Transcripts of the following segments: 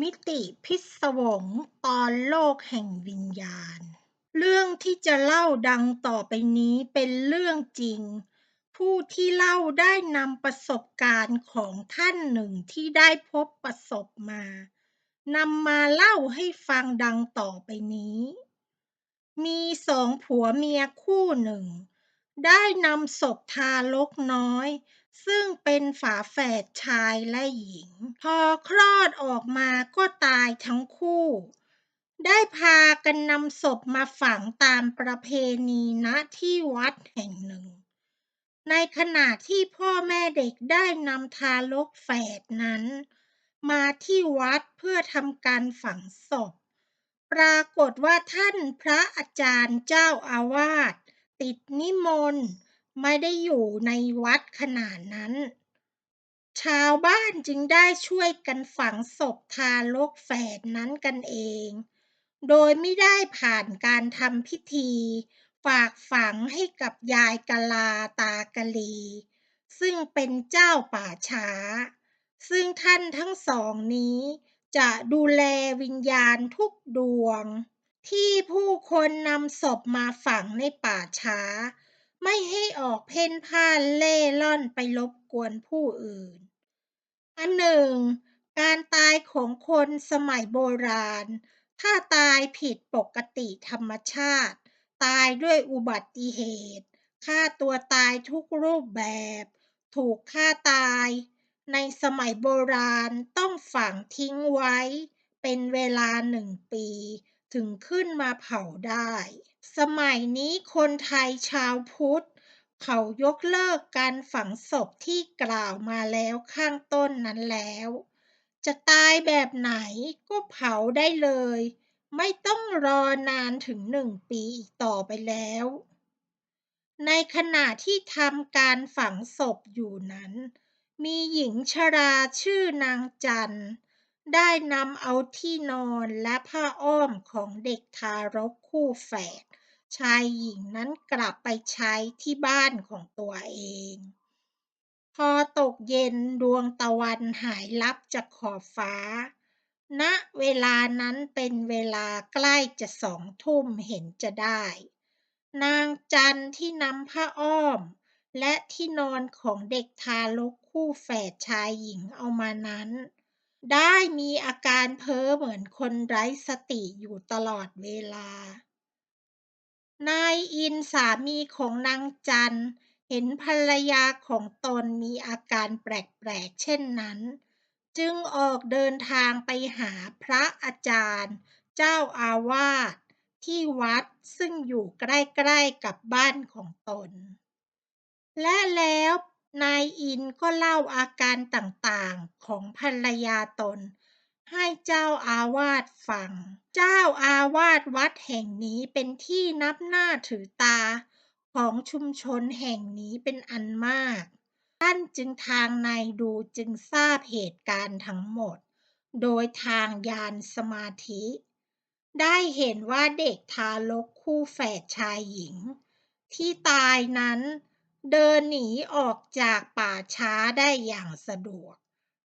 มิติพิศวงตอนโลกแห่งวิญญาณ เรื่องที่จะเล่าดังต่อไปนี้เป็นเรื่องจริง ผู้ที่เล่าได้นำประสบการณ์ของท่านหนึ่งที่ได้พบประสบมานำมาเล่าให้ฟังดังต่อไปนี้ มีสองผัวเมียคู่หนึ่ง ได้นำศพทารกน้อย ซึ่งเป็นฝาแฝดชายและหญิง พอคลอดออกมาก็ตายทั้งคู่ ได้พากันนำศพมาฝังตามประเพณีณที่วัดแห่งหนึ่ง ในขณะที่พ่อแม่เด็กได้นำทารกแฝดนั้น มาที่วัดเพื่อทำการฝังศพ ปรากฏว่าท่านพระอาจารย์เจ้าอาวาสติดนิมนต์ ไม่ได้อยู่ในวัดขณะนั้น ชาวบ้านจึงได้ช่วยกันฝังศพทารกแฝดนั้นกันเอง โดยไม่ได้ผ่านการทำพิธี ฝากฝังให้กับยายกะลาตากะลี ซึ่งเป็นเจ้าป่าช้า ซึ่งท่านทั้งสองนี้จะดูแลวิญญาณทุกดวง ที่ผู้คนนำศพมาฝังในป่าช้า ไม่ให้ออกเพ่นพ่านเล่ร่อนไปรบกวนผู้อื่น อันหนึ่ง การตายของคนสมัยโบราณ ถ้าตายผิดปกติธรรมชาติ ตายด้วยอุบัติเหตุฆ่าตัวตายทุกรูปแบบ ถูกฆ่าตาย ในสมัยโบราณต้องฝังทิ้งไว้ เป็นเวลาหนึ่งปี ถึงขึ้นมาเผาได้ สมัยนี้คนไทยชาวพุทธ เขายกเลิกการฝังศพที่กล่าวมาแล้วข้างต้นนั้นแล้ว จะตายแบบไหนก็เผาได้เลย ไม่ต้องรอนานถึงหนึ่งปีอีกต่อไปแล้ว ในขณะที่ทำการฝังศพอยู่นั้น มีหญิงชราชื่อนางจันทร์ได้นำเอาที่นอนและผ้าอ้อมของเด็กทารกคู่แฝด ชายหญิงนั้นกลับไปใช้ที่บ้านของตัวเอง พอตกเย็นดวงตะวันหายลับจากขอบฟ้า ณ เวลานั้นเป็นเวลาใกล้จะสองทุ่มเห็นจะได้ นางจันที่นำผ้าอ้อม และที่นอนของเด็กทารกคู่แฝดชายหญิงเอามานั้น ได้มีอาการเพ้อเหมือนคนไร้สติอยู่ตลอดเวลา นายอินสามีของนางจันเห็นภรรยาของตนมีอาการแปลกๆเช่นนั้น จึงออกเดินทางไปหาพระอาจารย์ เจ้าอาวาสที่วัดซึ่งอยู่ใกล้ๆกับบ้านของตน และแล้วนายอินก็เล่าอาการต่างๆของภรรยาตน ให้เจ้าอาวาสฟัง เจ้าอาวาสวัดแห่งนี้เป็นที่นับหน้าถือตาของชุมชนแห่งนี้เป็นอันมาก ท่านจึงทางในดูจึงทราบเหตุการณ์ทั้งหมด โดยทางญาณสมาธิ ได้เห็นว่าเด็กทารกคู่แฝดชายหญิง ที่ตายนั้นเดินหนีออกจากป่าช้าได้อย่างสะดวก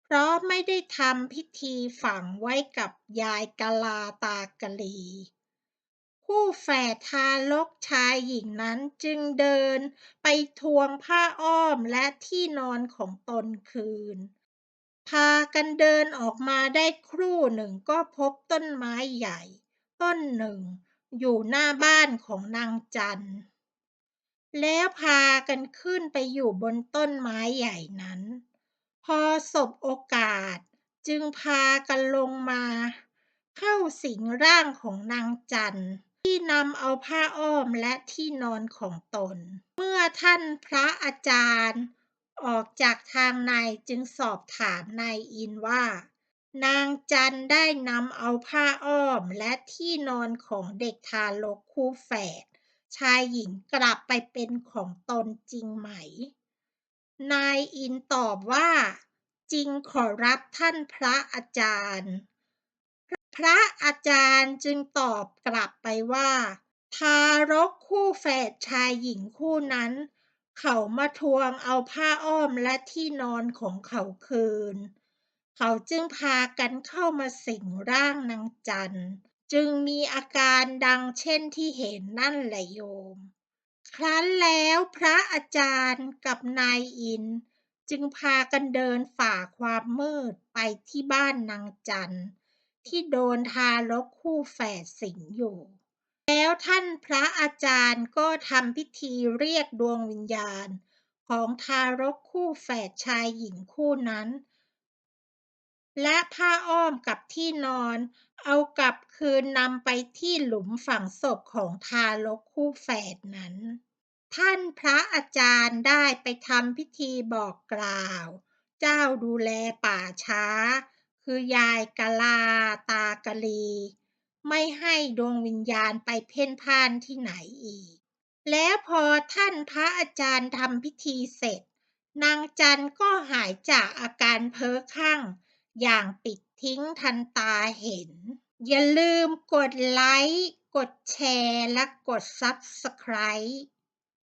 เพราะไม่ได้ทำพิธีฝังไว้กับยายกะลาตากะลี คู่แฝดทารกชายหญิงนั้นจึงเดินไปทวงผ้าอ้อมและที่นอนของตนคืน พากันเดินออกมาได้ครู่หนึ่งก็พบต้นไม้ใหญ่ ต้นหนึ่งอยู่หน้าบ้านของนางจันแล้วพากันขึ้นไปอยู่บนต้นไม้ใหญ่นั้น พอสบโอกาสจึงพากันลงมา เข้าสิงร่างของนางจันที่นำเอาผ้าอ้อมและที่นอนของตน เมื่อท่านพระอาจารย์ ออกจากทางในจึงสอบถามนายอินว่า นางจันได้นำเอาผ้าอ้อมและที่นอนของเด็กทารกคู่แฝดชายหญิงกลับไปเป็นของตนจริงไหม นายอินตอบว่า จริงขอรับท่านพระอาจารย์ พระอาจารย์จึงตอบกลับไปว่า ทารกคู่แฝดชายหญิงคู่นั้น เขามาทวงเอาผ้าอ้อมและที่นอนของเขาคืน เขาจึงพากันเข้ามาสิงร่างนางจันจึงมีอาการดังเช่นที่เห็นนั่นแหละโยม ครั้นแล้วพระอาจารย์กับนายอิน จึงพากันเดินฝ่าความมืดไปที่บ้านนางจันทร์ที่โดนทารกคู่แฝดสิงอยู่ แล้วท่านพระอาจารย์ก็ทำพิธีเรียกดวงวิญญาณ ของทารกคู่แฝดชายหญิงคู่นั้น และผ้าอ้อมกับที่นอน เอากลับคืนนำไปที่หลุมฝังศพของทารกคู่แฝดนั้น ท่านพระอาจารย์ได้ไปทำพิธีบอกกล่าว เจ้าดูแลป่าช้า คือยายกะลาตากะลี ไม่ให้ดวงวิญญาณไปเพ่นพ่านที่ไหนอีก แล้วพอท่านพระอาจารย์ทำพิธีเสร็จ นางจันก็หายจากอาการเพ้อคลั่ง อย่างปิดทิ้งทันตาเห็น อย่าลืมกดไลค์ กดแชร์ และกด Subscribe